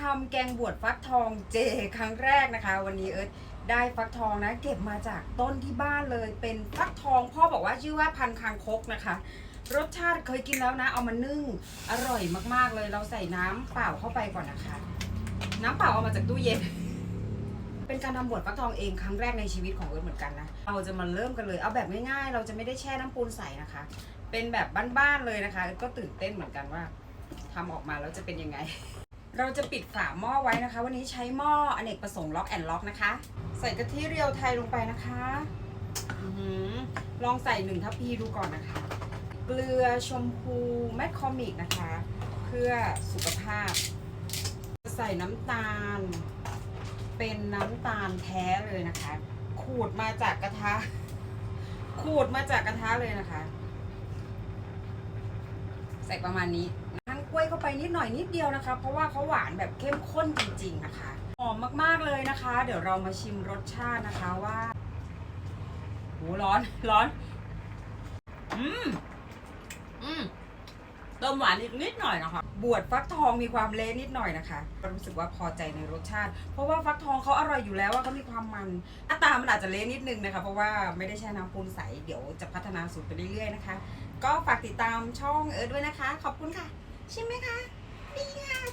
ทำแกงบวชฟักทองเจครั้งแรกนะคะ วันนี้เอิร์ธได้ฟักทองนะ เก็บมาจากต้นที่บ้านเลย เป็นฟักทองพ่อบอกว่าชื่อว่าพันคางคกนะคะ รสชาติเคยกินแล้วนะ เอามานึ่งอร่อยมากๆเลย เราใส่น้ำเปล่าเข้าไปก่อนนะคะ น้ำเปล่าเอามาจากตู้เย็น เป็นการทำบวชฟักทองเองครั้งแรกในชีวิตของเอิร์ธเหมือนกันนะเราจะมาเริ่มกันเลย เอาแบบง่ายๆ เราจะไม่ได้แช่น้ำปูนใส่นะคะ เป็นแบบบ้านๆเลยนะคะ ก็ตื่นเต้นเหมือนกันว่าทำออกมาแล้วจะเป็นยังไง เราจะปิดฝาหม้อไว้นะคะ วันนี้ใช้หม้ออเนกประสงค์ล็อกแอนล็อกนะคะ ใส่กะทิเรียวไทยลงไปนะคะอลองใส่หนึ่งทัพพีดูก่อนนะคะ เกลือชมพูแมคคอมิกนะคะ เพื่อสุขภาพ ใส่น้ำตาล เป็นน้ำตาลแท้เลยนะคะ ขูดมาจากกระทะ ขูดมาจากกระทะเลยนะคะ ใส่ประมาณนี้ กล้วยเข้าไปนิดหน่อยนิดเดียวนะคะ เพราะว่าเขาหวานแบบเข้มข้นจริง ๆ นะคะหอมมากๆเลยนะคะ เดี๋ยวเรามาชิมรสชาตินะคะว่าโหร้อนร้อน อืมอืมเติมหวานอีกนิดหน่อยนะคะ บวชฟักทองมีความเละนิดหน่อยนะคะรู้สึกว่าพอใจในรสชาติ เพราะว่าฟักทองเขาอร่อยอยู่แล้วว่าเขามีความมันหน้าตามันอาจจะเละนิดนึงนะคะ เพราะว่าไม่ได้แช่น้ำปูนใส เดี๋ยวจะพัฒนาสูตรไปเรื่อยๆนะคะ ก็ฝากติดตามช่องเอิร์ธด้วยนะคะ ขอบคุณค่ะ ใช่ไหมคะดีค่ะ